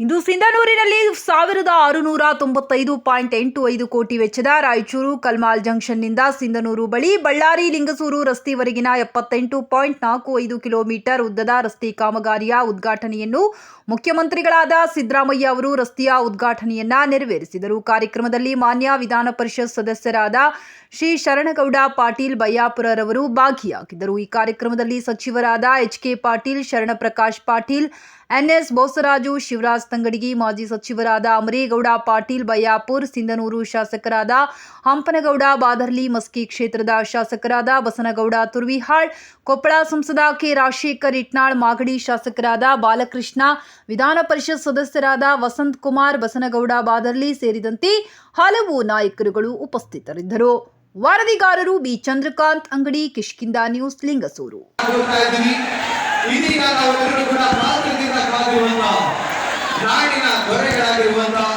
ಬೆಂಗಳೂರಿನಲ್ಲಿ ಸಾವಿರದ ಆರುನೂರ ತೊಂಬತ್ತೈದು ಪಾಯಿಂಟ್ ಎಂಟು ಐದು ಕೋಟಿ ವೆಚ್ಚದ ರಾಯಚೂರು ಕಲ್ಮಾಲ್ ಜಂಕ್ಷನ್ನಿಂದ ಸಿಂಧನೂರು ಬಳಿ ಬಳ್ಳಾರಿ ಲಿಂಗಸೂರು ರಸ್ತೆವರೆಗಿನ ಎಪ್ಪತ್ತೆಂಟು ಪಾಯಿಂಟ್ ನಾಲ್ಕು ಐದು ಕಿಲೋಮೀಟರ್ ಉದ್ದದ ರಸ್ತೆ ಕಾಮಗಾರಿಯ ಉದ್ಘಾಟನೆಯನ್ನು ಮುಖ್ಯಮಂತ್ರಿಗಳಾದ ಸಿದ್ದರಾಮಯ್ಯ ಅವರು ರಸ್ತೆಯ ಉದ್ಘಾಟನೆಯನ್ನ ನೆರವೇರಿಸಿದರು. ಕಾರ್ಯಕ್ರಮದಲ್ಲಿ ಮಾನ್ಯ ವಿಧಾನ ಪರಿಷತ್ ಸದಸ್ಯರಾದ ಶ್ರೀ ಶರಣಗೌಡ ಪಾಟೀಲ್ ಬಯ್ಯಾಪುರರವರು ಭಾಗಿಯಾಗಿದ್ದರು. ಈ ಕಾರ್ಯಕ್ರಮದಲ್ಲಿ ಸಚಿವರಾದ H K Patil, Sharanprakash Patil NS Bosaraju Shivaraj Tangadagi ಮಾಜಿ ಸಚಿವರಾದ ಅಮರೇಗೌಡ, ಪಾಟೀಲ್ ಬಯ್ಯಾಪುರ್ ಸಿಂಧನೂರು ಶಾಸಕರಾದ ಹಂಪನಗೌಡ, ಬಾದರ್ಲಿ ಮಸ್ಕಿ ಕ್ಷೇತ್ರದ ಶಾಸಕರಾದ ಬಸನಗೌಡ, ತುರ್ವಿಹಾಳ್, ಕೊಪ್ಪಳ ಸಂಸದ ಕೆ. ರಾಜಶೇಖರ್ ಇಟ್ನಾಳ್, ಮಾಗಡಿ ಶಾಸಕರಾದ ಬಾಲಕೃಷ್ಣ, ವಿಧಾನ ಪರಿಷತ್ ಸದಸ್ಯರಾದ ವಸಂತ್ ಕುಮಾರ್, ಬಸನಗೌಡ, ಬಾದರ್ಲಿ ಸೇರಿದಂತೆ ಹಲವು ನಾಯಕರುಗಳು ಉಪಸ್ಥಿತರಿದ್ದರು. ವರದಿಗಾರರು ಬಿ. ಚಂದ್ರಕಾಂತ್ ಅಂಗಡಿ ಕಿಷ್ಕಿಂದ ನ್ಯೂಸ್, ಲಿಂಗಸೂರು. ಪ್ರಾಣಿನ ದೊರೆಗಳಾಗಿರುವಂತಹ